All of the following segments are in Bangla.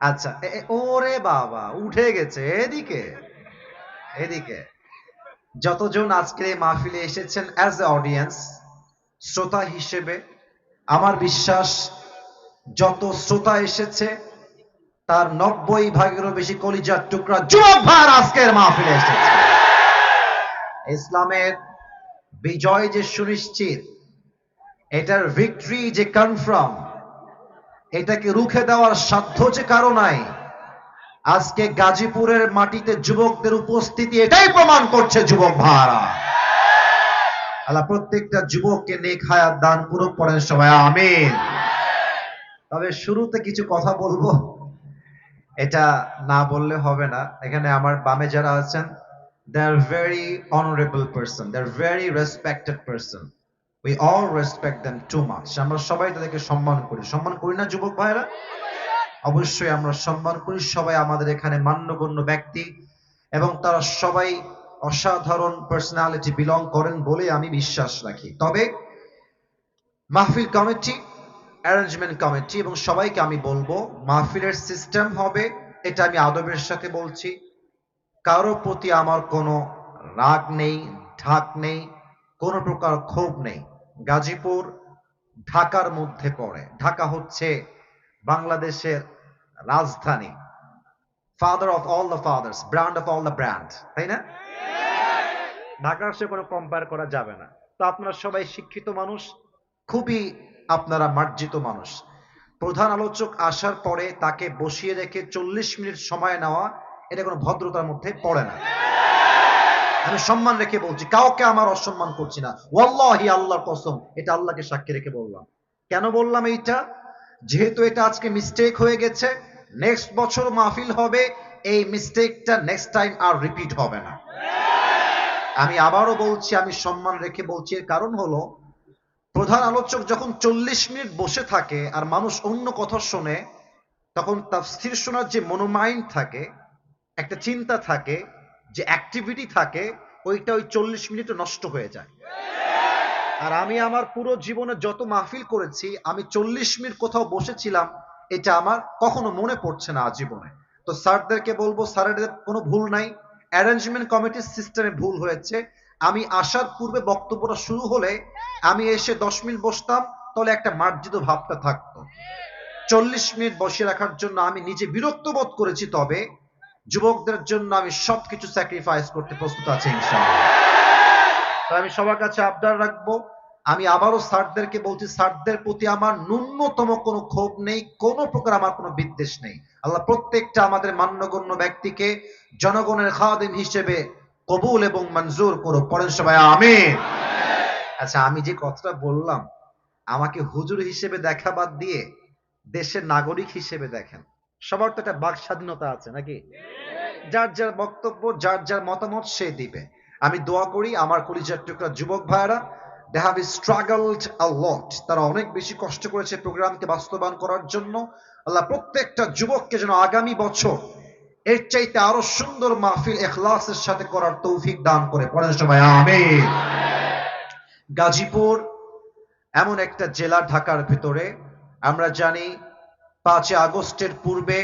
আচ্ছা ওরে বাবা, উঠে গেছে, এদিকে এদিকে। যতজন আজকের এই মাহফিলে এসেছেন অ্যাজ এ অডিয়েন্স শ্রোতা হিসেবে, আমার বিশ্বাস যত শ্রোতা এসেছে, তার নব্বই ভাগেরও বেশি কলিজার টুকরা যুবক ভাইয়ের আজকের মাহফিলে এসেছে। ইসলামের বিজয় যে সুনিশ্চিত, এটার ভিক্টরি যে কনফার্ম এটাকে রুখে দেওয়ার সাধ্য যে কারও নাই। আজকে গাজীপুরের মাটিতে যুবকদের উপস্থিতি এটাই প্রমাণ করছে যুবক ভাড়া আল্লাহ, প্রত্যেকটা যুবককে নেক হায়াত দান পুরো পড়েন সবাই আমিন। তবে শুরুতে কিছু কথা বলব। এটা না বললে হবে না। এখানে আমার বামে যারা আছেন they are very honourable person they are very respected person we all respect them too much আমরা সবাই তাদেরকে সম্মান করি। সম্মান করি না, যুবক ভাইরা অবশ্যই আমরা সম্মান করি। সবাই আমাদের এখানে মান্যগণ্য ব্যক্তি এবং তারা সবাই অসাধারণ পার্সোনালিটি বিলং করেন বলে আমি বিশ্বাস রাখি। তবে মাহফিল কমিটি অ্যারেঞ্জমেন্ট কমিটি এবং সবাইকে আমি বলব, মাহফিলের সিস্টেম হবে, এটা আমি আদবের সাথে বলছি, কারও প্রতি আমার কোনো রাগ নেই, ঢাক নেই, কোনো প্রকার ক্ষোভ নেই। গাজীপুর ঢাকার মধ্যে পড়ে। ঢাকা হচ্ছে বাংলাদেশের রাজধানী। Father of all the fathers brand of all the brand তাই না? ঢাকার সে কোনো কম্পেয়ার করা যাবে না। তো আপনারা সবাই শিক্ষিত মানুষ, খুবই আপনারা মার্জিত মানুষ। প্রধান আলোচক আসার পরে তাকে বসিয়ে রেখে চল্লিশ মিনিট সময় নেওয়া, এটা কোনো ভদ্রতার মধ্যে পড়ে না। আমি সম্মান রেখে বলছি, কাউকে আমার অসম্মান করছি না। ওয়াল্লাহি আল্লাহর কসম, এটা আল্লাহকে সাক্ষী রেখে বললাম। কেন বললাম এইটা? যেহেতু এটা আজকে মিস্টেক হয়ে গেছে নেক্সট বছর মাহফিল হবে, এই মিস্টেকটা নেক্সট টাইম আর রিপিট হবে না। আমি আবারও বলছি, আমি সম্মান রেখে বলছি, এর কারণ হলো, প্রধান আলোচক যখন চল্লিশ মিনিট বসে থাকে আর মানুষ অন্য কথা শোনে, তখন তাফসির শোনার যে মনোমাইন্ড থাকে, একটা চিন্তা থাকে, যে অ্যাক্টিভিটি থাকে ওইটা ওই চল্লিশ মিনিটে নষ্ট হয়ে যায়। আর আমি আমার পুরো জীবনে যত মাহফিল করেছি, আমি চল্লিশ মিনিট কোথাও বসেছিলাম, এটা আমার কখনো মনে পড়ছে না আজীবনে। তো স্যারদেরকে বলব, স্যারেদের কোনো ভুল নাই অ্যারেঞ্জমেন্ট কমিটির সিস্টেমে ভুল হয়েছে। আমি আসার পূর্বে বক্তব্যটা শুরু হলে আমি এসে দশ মিনিট বসতাম, তাহলে একটা মার্জিত ভাবটা থাকতো। চল্লিশ মিনিট বসিয়ে রাখার জন্য আমি নিজে বিরক্ত বোধ করেছি তবে যুবকদের জন্য আমি সবকিছু স্যাক্রিফাইস করতে প্রস্তুত আছি ইনশাআল্লাহ। তো আমি সবার কাছে আবদার রাখব, আমি আবারও স্যারদেরকে বলছি, স্যারদের প্রতি আমার ন্যূনতম কোনো ক্ষোভ নেই, কোনো প্রকার আমার কোনো বিদ্বেষ নেই। আল্লাহ প্রত্যেকটা আমাদের মান্যগণ্য ব্যক্তিকে জনগণের খাদিম হিসেবে কবুল এবং মঞ্জুর করো পড়েন সবাই আমি আচ্ছা আমি যে কথাটা বললাম, আমাকে হুজুর হিসেবে দেখা বাদ দিয়ে দেশের নাগরিক হিসেবে দেখেন। সবার তো একটা বাক স্বাধীনতা আছে, নাকি? যার যার বক্তব্য, যার যার মতামত সে দিবে। আমি দোয়া করি আমার কলিজার টুকরা যুবক ভাইরা দে হ্যাভ স্ট্রাগলড আ লট তারা অনেক বেশি কষ্ট করেছে প্রোগ্রামকে বাস্তবায়ন করার জন্য। আল্লাহ প্রত্যেকটা যুবককে যেন আগামী বছর এর চাইতে আরও সুন্দর মাহফিল এখলাসের সাথে করার তৌফিক দান করে। সবাই, আমিন। গাজীপুর এমন একটা জেলা ঢাকার ভিতরে, আমরা জানি পাঁচই আগস্টের পূর্বে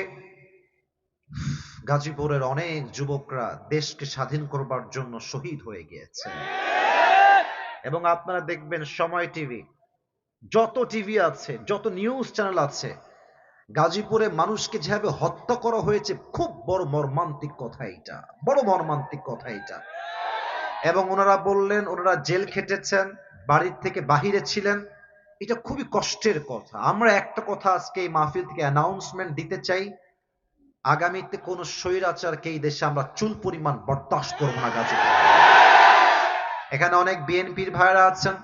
গাজীপুরের অনেক যুবকরা দেশকে স্বাধীন করবার জন্য শহীদ হয়ে গিয়েছে। এবং আপনারা দেখবেন সময় টিভি, যত টিভি আছে, যত নিউজ চ্যানেল আছে, গাজীপুরে মানুষকে যেভাবে হত্যা করা হয়েছে, খুব বড় মর্মান্তিক কথা এটা বড় মর্মান্তিক কথা এটা এবং ওনারা বললেন, ওনারা জেল খেটেছেন, বাড়ির থেকে বাহিরে ছিলেন এটা খুবই কষ্টের কথা। আমরা একটা কথা আজকে এই মাহফিল থেকে অ্যানাউন্সমেন্ট দিতে চাই। আগামীতে কোন স্বৈরাচারকে এই দেশে আমরা চুল পরিমাণ বরদাস্ত করব না গাজীপুর এখানে অনেক বিএনপির ভাইরা আছেন,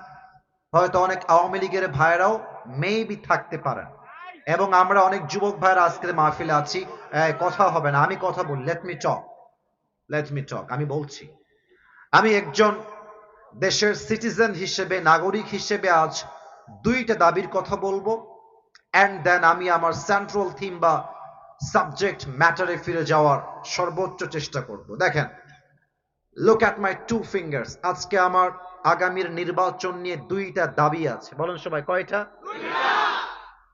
হয়তো অনেক আওয়ামী লীগের ভাইরাও মেবি থাকতে পারেন। এবং আমরা অনেক যুবক ভাইরা আজকের মাহফিলে আছি। কথা হবে না, আমি কথা বলি let me talk let me talk আমি বলছি। আমি একজন দেশের সিটিজেন হিসেবে, নাগরিক হিসেবে আজ দুইটা দাবির কথা বলব অ্যান্ড দেন আমি আমার সেন্ট্রাল থিম বা সাবজেক্ট ম্যাটারে ফিরে যাওয়ার সর্বোচ্চ চেষ্টা করব। দেখেন look at my two fingers আজকে আমার আগামীর নির্বাচন নিয়ে দুইটা দাবি আছে। বলেন সবাই, কয়টা?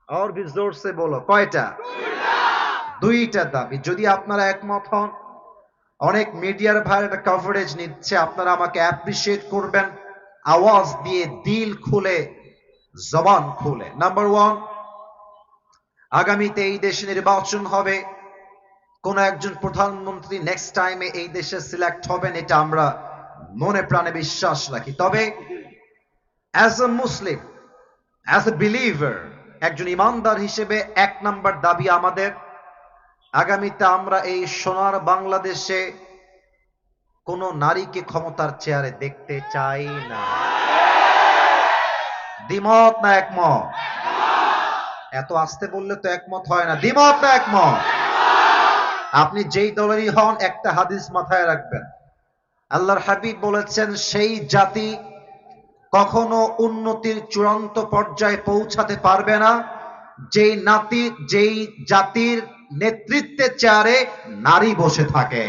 আর ভি জোরসে বলো কয়টা? দুইটা। দাবি। যদি আপনারা একমত হন, অনেক মিডিয়ার ভাইয়ের কভারেজ নিচ্ছে, আপনারা আমাকে অ্যাপ্রিসিয়েট করবেন, আওয়াজ দিয়ে দিল খুলে জবান খুলে। নাম্বার ওয়ান আগামীতে এই দেশে নির্বাচন হবে। কোন একজন প্রধানমন্ত্রী নেক্সট টাইমে এই দেশে সিলেক্ট হবেন, এটা আমরা মনে প্রাণে বিশ্বাস রাখি। তবে as a Muslim as a believer একজন ইমানদার হিসেবে এক নাম্বার দাবি আমাদের, আগামীতে আমরা এই সোনার বাংলাদেশে কোন নারীকে ক্ষমতার চেয়ারে দেখতে চাই না। দ্বিমত না একমত? এত আসতে বললে তো একমত হয় না। দ্বিমত না একমত? আপনি যেই দলেরই হন, একটা হাদিস মাথায় রাখবেন। আল্লাহর হাবিব বলেছেন, সেই জাতি কখনো উন্নতির চূড়ান্ত পর্যায়ে পৌঁছাতে পারবে না। যেই নাতি, যেই জাতির নেতৃত্বের চেয়ারে নারী বসে থাকে।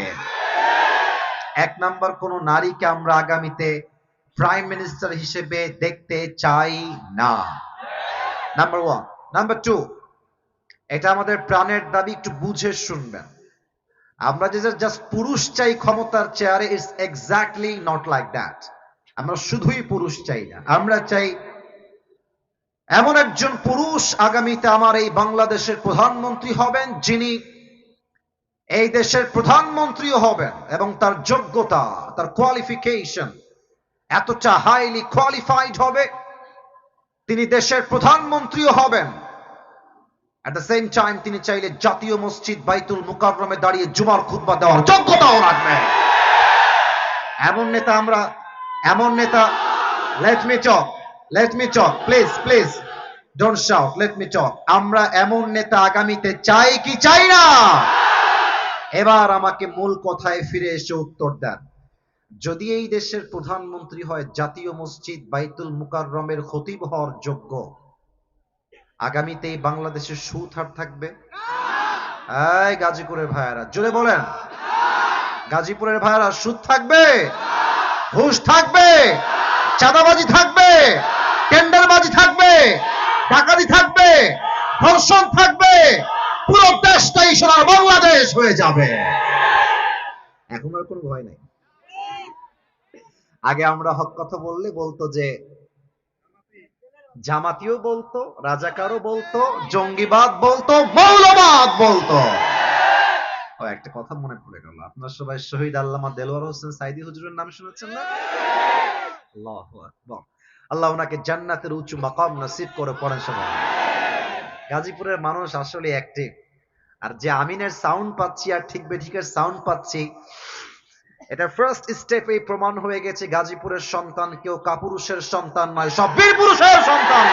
এক নাম্বার, কোন নারীকে আমরা আগামীতে প্রাইম মিনিস্টার হিসেবে দেখতে চাই না। নাম্বার ওয়ান নাম্বার টু এটা আমাদের প্রাণের দাবি, একটু বুঝে শুনবেন। আমরা যে জাস্ট পুরুষ চাই ক্ষমতার চেয়ারে it's exactly not like that আমরা শুধুই পুরুষ চাই না। আমরা চাই এমন একজন পুরুষ আগামীতে আমার এই বাংলাদেশের প্রধানমন্ত্রী হবেন, যিনি এই দেশের প্রধানমন্ত্রীও হবেন এবং তার যোগ্যতা, তার কোয়ালিফিকেশন এতটা হাইলি কোয়ালিফাইড হবে, তিনি দেশের প্রধানমন্ত্রীও হবেন। অ্যাট দ্য সেম টাইম তিনি চাইলে জাতীয় মসজিদ বাইতুল মুকাররমে দাঁড়িয়ে জুমার খুতবা দেওয়ার যোগ্যতাও রাখবেন। এমন নেতা আমরা, এমন নেতা let me talk let me talk please please don't shout let me talk আমরা এমন নেতা আগামীতে চাই কি চাই না? এবার আমাকে মূল কথায় ফিরে এসে উত্তর দেন। যদি এই দেশের প্রধানমন্ত্রী হয়, জাতীয় মসজিদ বাইতুল মুকাররমের খতিব হওয়ার যোগ্য, আগামীতে বাংলাদেশের সুদ হার থাকবে? গাজীপুরের ভাইয়ারা, জোরে বলেন। গাজীপুরের ভাইয়ারা, সুদ থাকবে? ঘুষ থাকবে? চাঁদাবাজি থাকবে? টেন্ডারবাজি থাকবে? ডাকাতি থাকবে? ধর্ষণ থাকবে? পুরো দেশটাই সোনার বাংলাদেশ হয়ে যাবে। এখন আর কোনো ভয় নাই। আগে আমরা হক কথা বললে বলতো যে জামাতিও বলতো, রাজাকারও বলতো, জঙ্গিবাদ বলতো, মৌলবাদ বলতো। ও, একটা কথা মনে পড়ে গেল। আপনার সবাই শহীদ আল্লামা দেলোয়ার হোসেন সাইদি হুজুরের নাম শুনেছেন না? আল্লাহু ওনাকে জান্নাতের উঁচু মাকাম নসিব করে পড়েন সবাই। গাজীপুরের মানুষ আসলে অ্যাক্টিভ আর যে আমিনের সাউন্ড পাচ্ছি আর ঠিক বেঠিকের সাউন্ড পাচ্ছি এটা ফার্স্ট স্টেপে প্রমাণ হয়ে গেছে, গাজীপুরের সন্তান কেউ কাপুরুষের সন্তান নয়, সব বীর পুরুষের সন্তান।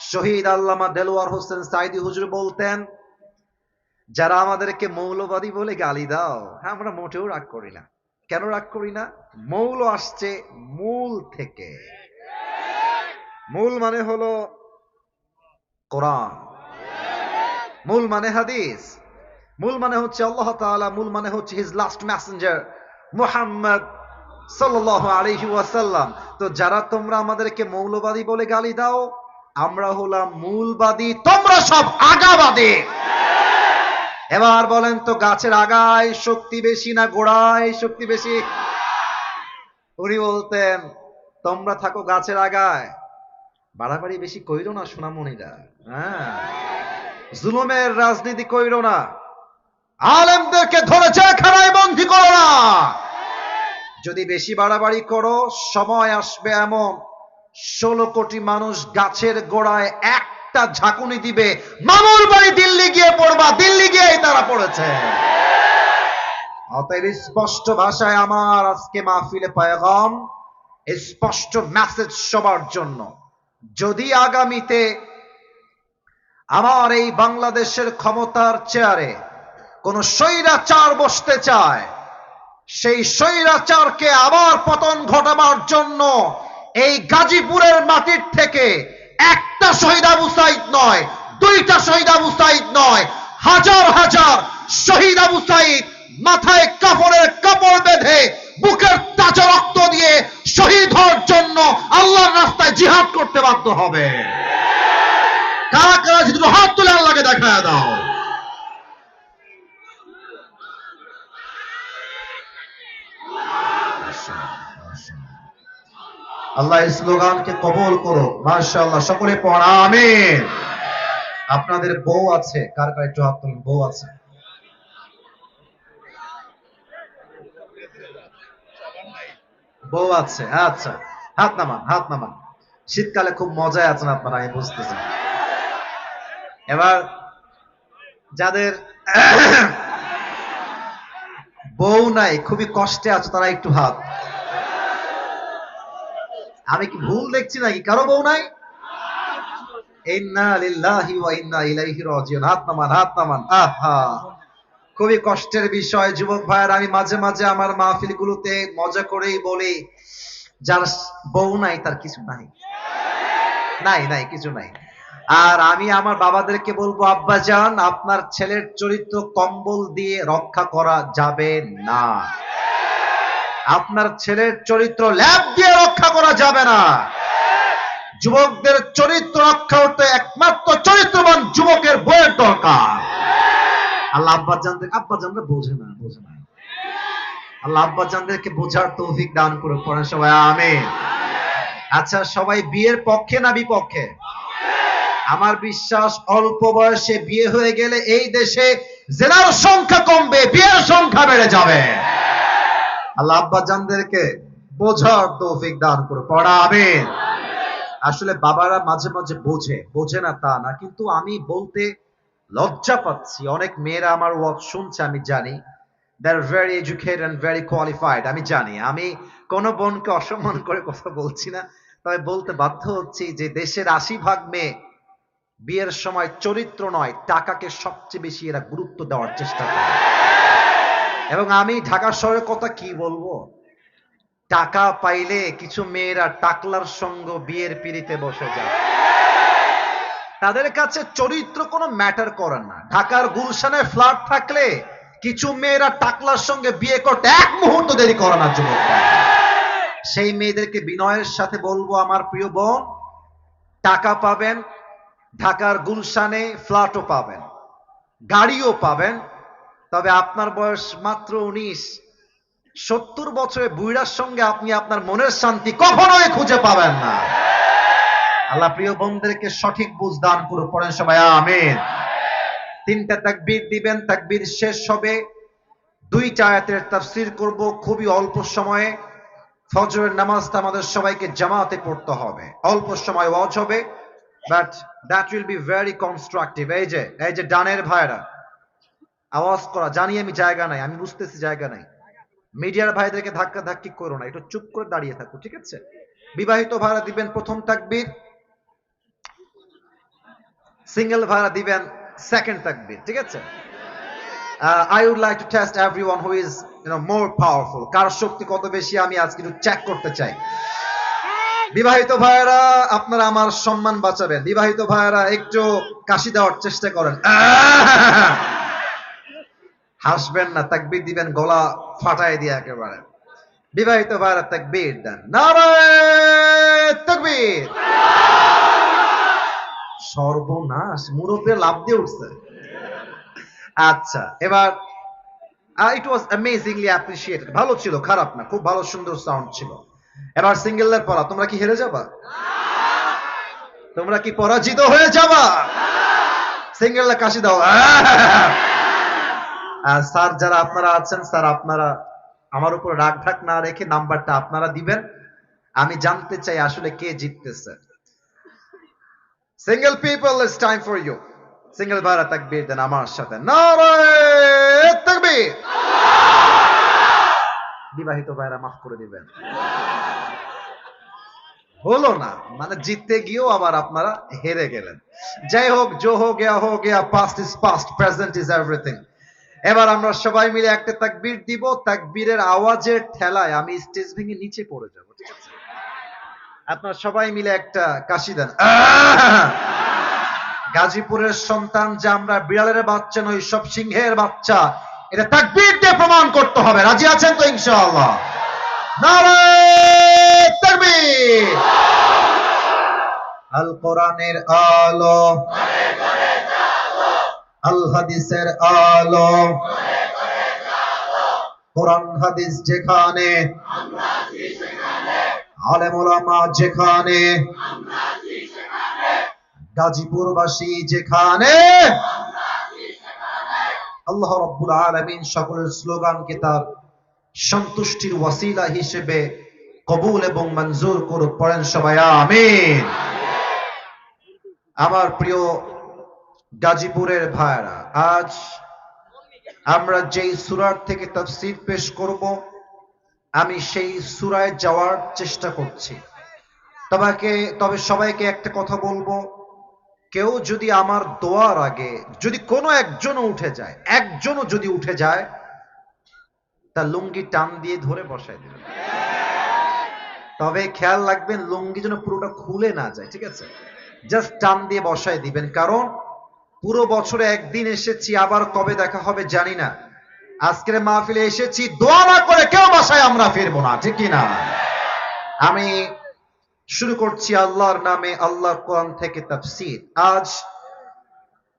শহীদ আল্লামা দেলোয়ার হোসেন সাইদি হুজুর বলতেন, যারা আমাদেরকে মৌলবাদী বলে গালি দাও হ্যাঁ আমরা মোটেও রাগ করি না। কেন রাগ করি না? মৌল আসছে মূল থেকে। মূল মানে হলো কোরআন। মূল মানে হাদিস। মূল মানে হচ্ছে আল্লাহ তাআলা, মূল মানে হচ্ছে হিজ লাস্ট মেসেঞ্জার মুহাম্মদ সাল্লাল্লাহু আলাইহি ওয়াসাল্লাম। তো যারা তোমরা আমাদেরকে মৌলবাদী বলে গালি দাও, আমরা হলাম মূলবাদী, তোমরা সব আগাবাদী। এবার বলেন তো গাছের আগায় শক্তি বেশি না গোড়ায় শক্তি বেশি? উনি বলতেন, তোমরা থাকো গাছের আগায়। বাড়াবাড়ি বেশি কইরো না সোনামণিরা হ্যাঁ? জুলুমের রাজনীতি কইরো না। আলেমদেরকে ধরে জেলখানায় বন্দি করো না। যদি বেশি বাড়াবাড়ি করো, সময় আসবে এমন। ষোলো কোটি মানুষ গাছের গোড়ায় একটা ঝাঁকুনি দিবে। মামুর বাড়ি দিল্লি গিয়ে পড়বা, দিল্লি গিয়েই তারা পড়েছে। অতএব স্পষ্ট ভাষায় আমার আজকে মাহফিলে পায়গাম, স্পষ্ট মেসেজ সবার জন্য। যদি আগামীতে আমার এই বাংলাদেশের ক্ষমতার চেয়ারে কোন স্বৈরাচার বসতে চায়। সেই স্বৈরাচারকে আবার পতন ঘটাবার জন্য এই গাজীপুরের মাটির থেকে একটা শহীদ আবু সাইদ নয়, দুইটা শহীদ আবু সাইদ নয়, হাজার হাজার শহীদ আবু সাইদ মাথায় কাপড়ের কাপড় বেঁধে বুকের তাজা রক্ত দিয়ে শহীদ হওয়ার জন্য আল্লাহর রাস্তায় জিহাদ করতে বাধ্য হবে। কারা কারা যদি হাত তুলে আল্লাহকে দেখা দাও। আল্লাহ স্লোগানকে কবল করো মাশাআল্লাহ, সকলে পড়া, আমিন। আপনাদের বউ আছে, কার কার একটু হাত বউ আছে? বউ আছে আচ্ছা হাত নামান হাত নামান। শীতকালে খুব মজায় আছেন আপনারা, আমি বুঝতেছি। এবার যাদের বউ নাই, খুবই কষ্টে আছে, তারা একটু হাত আমি কি ভুল দেখছি নাকি? কারও বউ নাই? খুবই কষ্টের বিষয়, যুবক ভাইয়ের, আমি মাঝে মাঝে আমার মাহফিল গুলোতে মজা করেই বলি, যার বউ নাই, তার কিছু নাই। নাই নাই, কিছু নাই। আর আমি আমার বাবাদেরকে বলব, আব্বা যান আপনার ছেলের চরিত্র কম্বল দিয়ে রক্ষা করা যাবে না। আপনার ছেলের চরিত্র ল্যাব দিয়ে রক্ষা করা যাবে না। যুবকদের চরিত্র রক্ষা করতে একমাত্র চরিত্রবান যুবকের বইয়ের দরকার। আল্লাহ আব্বা জানদের, আব্বা জানরা বোঝে না বোঝে না। আল্লাহ আব্বা জানদেরকে বোঝার তৌফিক দান করে পড়েন সবাই আমি আচ্ছা সবাই বিয়ের পক্ষে না বিপক্ষে? আমার বিশ্বাস, অল্প বয়সে বিয়ে হয়ে গেলে এই দেশে জেনার সংখ্যা কমবে, বিয়ের সংখ্যা বেড়ে যাবে। আল্লাহ আব্বা জানদেরকে বোঝার তৌফিক দান করে পড়া, আমিন। আসলে বাবারা মাঝে মাঝে বোঝে বোঝে না তা না, কিন্তু আমি বলতে লজ্জা পাচ্ছি। অনেক মেয়েরা আমার ওয়াজ শুনছে, আমি জানি। They're very educated and very qualified আমি জানি। আমি কোনো বোনকে অসম্মান করে কথা বলছি না তবে বলতে বাধ্য হচ্ছি যে দেশের আশি ভাগ মেয়ে বিয়ের সময় চরিত্র নয়, টাকাকে সবচেয়ে বেশি এরা গুরুত্ব দেওয়ার চেষ্টা করে। এবং আমি ঢাকা শহরের কথা কি বলব? টাকা পাইলে কিছু মেয়েরা টাকলার সঙ্গ বিয়ের পিড়িতে বসে যায়। তাদের কাছে চরিত্র কোনো ম্যাটার করে না। ঢাকার গুলশানে ফ্ল্যাট থাকলে কিছু মেয়েরা টাকলার সঙ্গে বিয়ে করতে এক মুহূর্ত দেরি করে না যুবক। সেই মেয়েদেরকে বিনয়ের সাথে বলব, আমার প্রিয় বোন, টাকা পাবেন ঢাকার গুলশানে ফ্ল্যাটও পাবেন, গাড়িও পাবেন, তবে আপনার বয়স মাত্র উনিশ। সত্তর বছরের বুইড়ার সঙ্গে আপনি আপনার মনের শান্তি কখনোই খুঁজে পাবেন না। আল্লাহ প্রিয় বোনদেরকে সঠিক বুঝ দান করে পড়েন সবাই, আমিন। তিনটা তাকবীর দিবেন, তাকবীর শেষ হবে। দুইটা আয়াতের তাফসীর করব খুবই অল্প সময়ে। ফজরের নামাজটা আমাদের সবাইকে জামাতে পড়তে হবে। অল্প সময় ওয়াজ হবে। But that will be very constructive এই যে এই যে ডানের ভাইরা আওয়াজ করা, জানি আমি জায়গা নাই, আমি বুঝতেছি জায়গা নাই। মিডিয়ার ভাইদেরকে ধাক্কা ধাক্কি করো না, একটু চুপ করে দাঁড়িয়ে থাকো, ঠিক আছে? বিবাহিত ভাড়া দিবেন প্রথম তাকবীর, সিঙ্গেল ভাড়া দিবেন সেকেন্ড তাকবীর, ঠিক আছে? I would like to test everyone who is you know more powerful কার শক্তি কত বেশি আমি আজকে একটু চেক করতে চাই। বিবাহিত ভাইয়েরা, আপনারা আমার সম্মান বাঁচাবেন। বিবাহিত ভাইয়েরা, একটু কাশি দেওয়ার চেষ্টা করেন। হাসবেন না, তাকবীর দিবেন, গলা ফাটাই দিয়ে একেবারে। বিবাহিত ভাইয়েরা, তাকবীর দেন। নারায় তাকবীর! সর্বনাশ, মুরব্বীর লাভ দিয়ে উঠছে। আচ্ছা এবার ইট ওয়াজ অ্যামেজিংলি অ্যাপ্রিসিয়েটেড ভালো ছিল, খারাপ না, খুব ভালো, সুন্দর সাউন্ড ছিল। এবার সিঙ্গেলের পড়া। তোমরা কি হেরে যাবা? তোমরা কি পরাজিত হয়ে যাবা? সিঙ্গেলরা কাশি দাও। আর স্যার যারা আপনারা আছেন, স্যার আপনারা আমার উপর রাগ ঢাক না রেখে নাম্বারটা আপনারা দিবেন। আমি জানতে চাই আসলে কে জিততেছে। Single people it's time for you single ভাড়া তাকবীর দেন আমার সাথে। তাকবীর! বিবাহিত ভাইরা, মাফ করে দিবেন। হলো না। মানে জিততে গিয়েও আবার আপনারা হেরে গেলেন। যাই হোক জো হো গেয়া হো Gaya past is past present is everything এবার আমরা সবাই মিলে একটা তাকবীর দিব। তাকবীরের আওয়াজের ঠেলায় আমি স্টেজ ভেঙে নিচে পড়ে যাব, ঠিক আছে? আপনারা সবাই মিলে একটা কাশি দেন। গাজীপুরের সন্তান যে আমরা, বিড়ালের বাচ্চা নই, সব সিংহের বাচ্চা, এটা তাকবীর দিয়ে প্রমাণ করতে হবে। রাজি আছেন তো ইনশাআল্লাহ? আল কোরআনের আলো। আল হাদিসের আলো। কোরআন হাদিস যেখানে যেখানে, গাজীপুরবাসী যেখানে, আল্লাহ রব্বুল আলমিন সকলের স্লোগানকে তার সন্তুষ্টির ওয়াসিলা হিসেবে কবুল এবং মঞ্জুর করুক, পড়েন সবাই, আমিন। আমার প্রিয় গাজীপুরের ভাইরা আজ আমরা যেই সুরার থেকে তাফসীর পেশ করব, আমি সেই সুরায় যাওয়ার চেষ্টা করছি। তোমাকে, তবে সবাইকে একটা কথা বলব, কেউ যদি আমার দোয়ার আগে যদি কোনো একজনও উঠে যায়, একজনও যদি উঠে যায় তার লুঙ্গি টান দিয়ে ধরে বসায় দেবে তবে খেয়াল রাখবেন, লুঙ্গি যেন পুরোটা খুলে না যায়, ঠিক আছে? জাস্ট টান দিয়ে বসায় দিবেন। কারণ পুরো বছরে একদিন এসেছি, আবার কবে দেখা হবে জানি না। আজকের মাহফিলে এসেছি, দোয়া না করে কেউ বাসায় আমরা ফিরবো না, ঠিক না আমি শুরু করছি আল্লাহর নামে, আল্লাহর কোরআন থেকে তাফসীর। আজ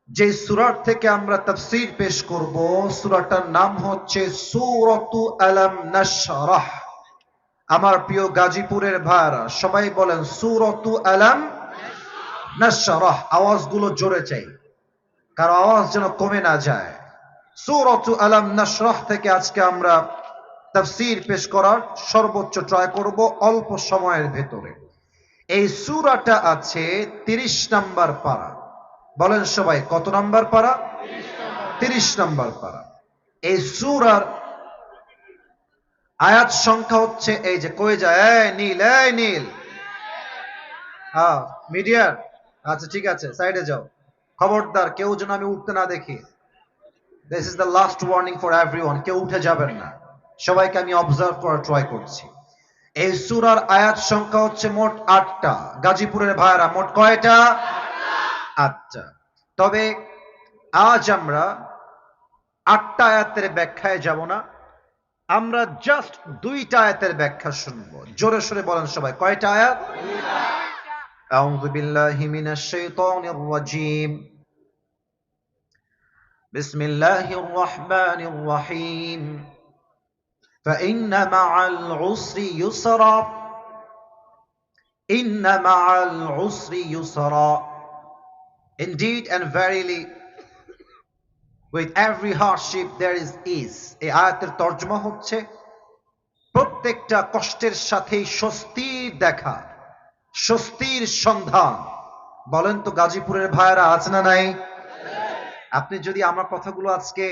যে সুরার থেকে আমরা তাফসীর পেশ করব, সুরাটার নাম হচ্ছে সূরাতু আলাম নাশরাহ। আমার প্রিয় গাজীপুরের ভাইরা সবাই বলেন সূরাতু আলাম নাশরাহ, আওয়াজগুলো জোরে চাই কারও আওয়াজ যেন কমে না যায়। সুরতু আলাম নাশরাহ থেকে আজকে আমরা তাফসীর পেশ করার সর্বোচ্চ ট্রাই করব অল্প সময়ের ভেতরে। এই সূরাটা আছে 30 নাম্বার পারা। বলেন সবাই, কত নাম্বার পারা? 30 নাম্বার পারা। এই সূরার আয়াত সংখ্যা হচ্ছে এই যে, কই যায়? নীল নীল। হ্যাঁ মিডিয়ার? আচ্ছা ঠিক আছে, সাইডে যাও। খবরদার, কেউ যেন আমি উঠতে না দেখি। This is the last warning for everyone কেউ উঠে যাবেন না। সবাইকে আমি অবজার্ভ করার ট্রাই করছি। এই সূরার আয়াত সংখ্যা হচ্ছে মোট আটটা। গাজীপুরের ভাইরা মোট কয়টা? আটটা তবে আজ আমরা আটটা আয়াতের ব্যাখ্যায় যাব না আমরা জাস্ট দুইটা আয়াতের ব্যাখ্যা শুনবো জোরে সোরে বলেন সবাই কয়টা আয়াত أعوذ بالله من الشيطان الرجيم بسم الله الرحمن الرحيم فإن مع العسر يسرا إن مع العسر يسرا Indeed and verily, with every hardship there is ease. এই আয়াতের তর্জমা হচ্ছে প্রত্যেকটা কষ্টের সাথেই স্বস্তির দেখা, স্বস্তির সন্ধান। বলেন তো গাজীপুরের ভাইয়েরা, আছে না নাই? আপনি যদি আমার কথাগুলো আজকে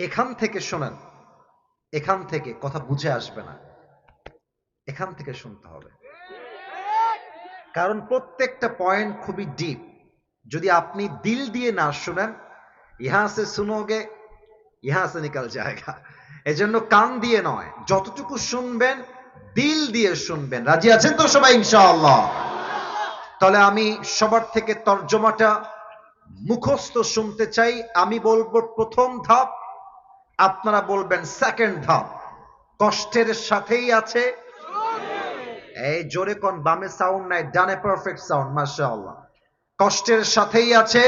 এখান থেকে শোনেন, এখান থেকে কথা বুঝে আসবে না, এখান থেকে শুনতে হবে। কারণ প্রত্যেকটা পয়েন্ট খুবই ডিপ যদি আপনি দিল দিয়ে না শুনেন, ইহা সে শুনোগে ইহা সে নিকাল জায়গা এজন্য কান দিয়ে নয়, যতটুকু শুনবেন, দিল দিয়ে শুনবেন। রাজি আছেন তো সবাই, ইনশাআল্লাহ? তাহলে আমি সবার থেকে তর্জমাটা মুখস্থ শুনতে চাই। আমি বলব প্রথম ধাপ, আপনারা বলবেন সেকেন্ড ধাপ। কষ্টের সাথেই আছে এই জোরে কোন বামে সাউন্ড নাই, ডানে পারফেক্ট সাউন্ড মাশাআল্লাহ। কষ্টের সাথেই আছে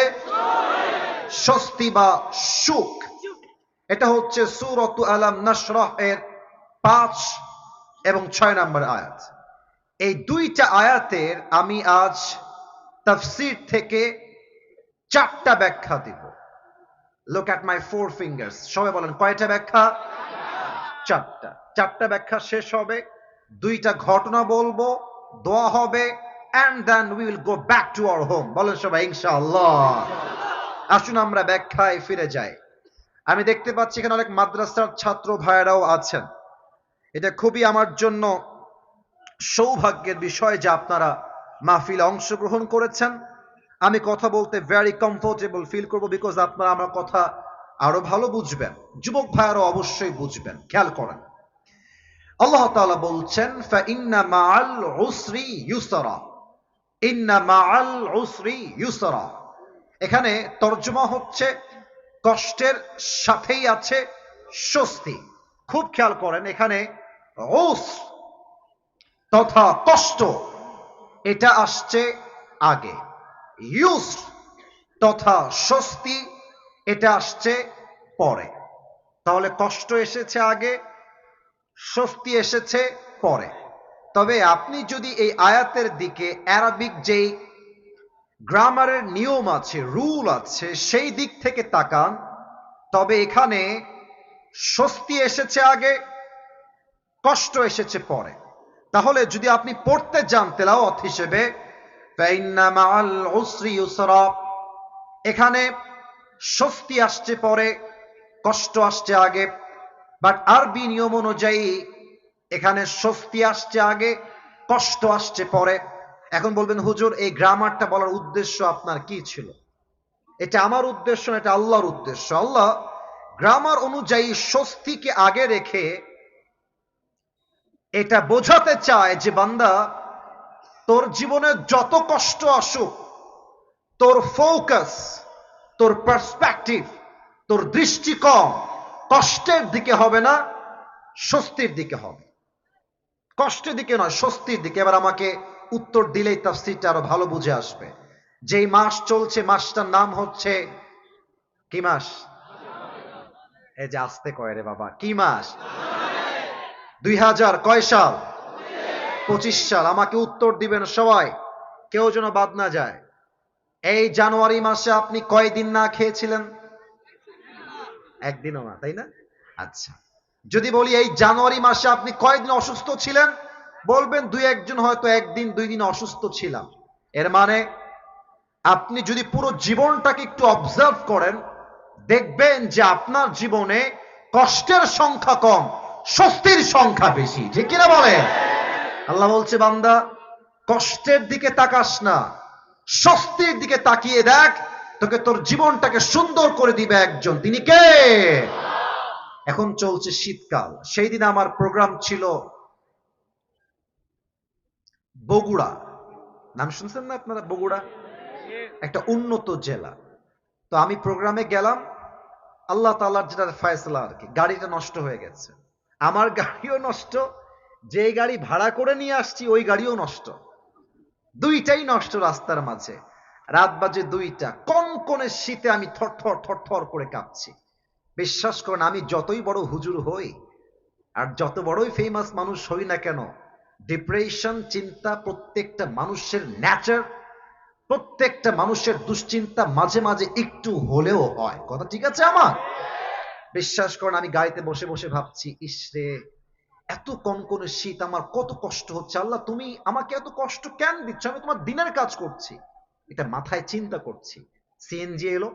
স্বস্তি বা সুখ। এটা হচ্ছে সুরত আলাম নাসরাহ এর পাঁচ এবং ছয় নম্বর আয়াত। এই দুইটা আয়াতের আমি আজ তাফসির থেকে চারটা ব্যাখ্যা দিব। Look at my four fingers সবাই বলেন, কয়টা ব্যাখ্যা? চারটা। চারটা ব্যাখ্যা শেষ হবে। দুইটা ঘটনা বলব, দোয়া হবে and then we will go back to our home বলেন সবাই, ইনশাআল্লাহ। আসুন আমরা ব্যাখ্যায় ফিরে যাই। আমি দেখতে পাচ্ছি এখানে অনেক মাদ্রাসার ছাত্র ভাইয়েরাও আছেন। এটা খুবই আমার জন্য সৌভাগ্যের বিষয় যে আপনারা মাহফিলে অংশগ্রহণ করেছেন। আমি কথা বলতে ভেরি কমফোর্টেবল ফিল করব বিকজ আপনারা আমার কথা আরও ভালো বুঝবেন। যুবক ভাইয়ারও অবশ্যই বুঝবেন। খেয়াল করেন। আল্লাহ তাআলা বলছেন, ফাইন্না মাআল উসরি ইউসরা। ইন্না মাআল উসরি ইউসরা। এখানে তর্জমা হচ্ছে কষ্টের সাথেই আছে স্বস্তি। খুব খেয়াল করেন, এখানে তথা কষ্ট, এটা আসছে আগে। ইউস তথা স্বস্তি, এটা আসছে পরে। তাহলে কষ্ট এসেছে আগে স্বস্তি এসেছে পরে। তবে আপনি যদি এই আয়াতের দিকে অ্যারাবিক যেই গ্রামারের নিয়ম আছে, রুল আছে, সেই দিক থেকে তাকান, তবে এখানে স্বস্তি এসেছে আগে, কষ্ট এসেছে পরে। তাহলে যদি আপনি পড়তে যান তেলাওয়াত হিসেবে এখানে স্বস্তি আসছে পরে, কষ্ট আসছে আগে বাট আরবি নিয়ম অনুযায়ী এখানে স্বস্তি আসছে আগে, কষ্ট আসছে পরে। এখন বলবেন, হুজুর, এই গ্রামারটা বলার উদ্দেশ্য আপনার কি ছিল? এটা আমার উদ্দেশ্য এটা আল্লাহর উদ্দেশ্য। আল্লাহ গ্রামার অনুযায়ী স্বস্তিকে আগে রেখে এটা বোঝাতে চায় যে, বান্দা, তোর জীবনে যত কষ্ট আসুক, তোর ফোকাস তোর পার্সপেক্টিভ তোর দৃষ্টিকোণ কষ্টের দিকে হবে না, স্বস্তির দিকে হবে। কষ্টের দিকে নয়, স্বস্তির দিকে। এবার আমাকে উত্তর দিলেই তাফসিরটা আরও ভালো বুঝে আসবে। যেই মাস চলছে, মাসটার নাম হচ্ছে কি মাস? এই যে আসতে কয় রে বাবা, কি মাস? দুই হাজার কয় সাল? পঁচিশ সাল। আমাকে উত্তর দিবেন সবাই, কেউ যেন বাদ না যায়। এই জানুয়ারি মাসে আপনি কয়দিন না খেয়েছিলেন? একদিনও না, তাই না? আচ্ছা। যদি বলি এই জানুয়ারি মাসে আপনি কয়দিন অসুস্থ ছিলেন? বলবেন দুই একজন হয়তো একদিন, দুই দিন অসুস্থ ছিলাম। এর মানে আপনি যদি পুরো জীবনটাকে একটু অবজার্ভ করেন, দেখবেন যে আপনার জীবনে কষ্টের সংখ্যা কম, স্বস্তির সংখ্যা বেশি। ঠিক কিনা বলে আল্লাহ বলছে, বান্দা, কষ্টের দিকে তাকাস না, স্বস্তির দিকে তাকিয়ে দেখ তোকে তোর জীবনটাকে সুন্দর করে দিবে একজন। তিনি কে? এখন চলছে শীতকাল। সেই দিন আমার প্রোগ্রাম ছিল বগুড়া। নাম শুনছেন না আপনারা? বগুড়া? একটা উন্নত জেলা। তো আমি প্রোগ্রামে গেলাম। আল্লাহ তাল্লার যেটা ফয়সলা আর কি, গাড়িটা নষ্ট হয়ে গেছে। আমার গাড়িও নষ্ট, যে গাড়ি ভাড়া করে নিয়ে আসছি, ওই গাড়িও নষ্ট। দুইটাই নষ্ট রাস্তার মাঝে। রাত বাজে দুইটা। কোন কোনে শীতে আমি থরথর থরথর করে কাঁপছি? বিশ্বাস করেন, আমি যতই বড় হুজুর হই, আর যত বড়ই ফেমাস মানুষ হই না কেন ডিপ্রেশন চিন্তা প্রত্যেকটা মানুষের ন্যাচার প্রত্যেকটা মানুষের দুশ্চিন্তা মাঝে মাঝে একটু হলেও হয়। কথা ঠিক আছে আমার? বিশ্বাস করেন, আমি গাড়িতে বসে বসে ভাবছি ইসরে এত কনকনে শীত, আমার কত কষ্ট হচ্ছে। আল্লাহ, তুমি আমাকে এত কষ্ট কেন দিচ্ছ? আমি তোমার দিনের কাজ করছি। এটা মাথায় চিন্তা করছি। সিএনজি এলো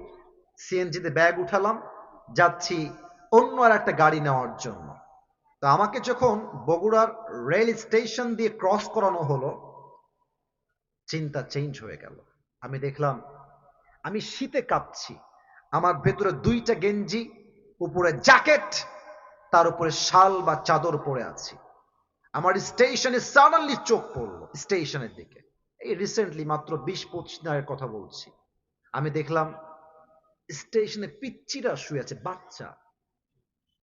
সিএনজিতে ব্যাগ উঠালাম, যাচ্ছি অন্য আর একটা গাড়ি নেওয়ার জন্য। তো আমাকে যখন বগুড়ার রেল স্টেশন দিয়ে ক্রস করানো হলো, চিন্তা চেঞ্জ হয়ে গেল। আমি দেখলাম, আমি শীতে কাঁপছি। আমার ভেতরে দুইটা গেঞ্জি, উপরে জ্যাকেট, তার উপরে শাল বা চাদর পরে আছি। আমার স্টেশনে সাডেনলি চোখ পড়ল, স্টেশনের দিকে। এই রিসেন্টলি মাত্র বিশ পঁচিশ দিনের কথা বলছি। আমি দেখলাম স্টেশনে পিচ্চিরা শুয়ে আছে, বাচ্চা।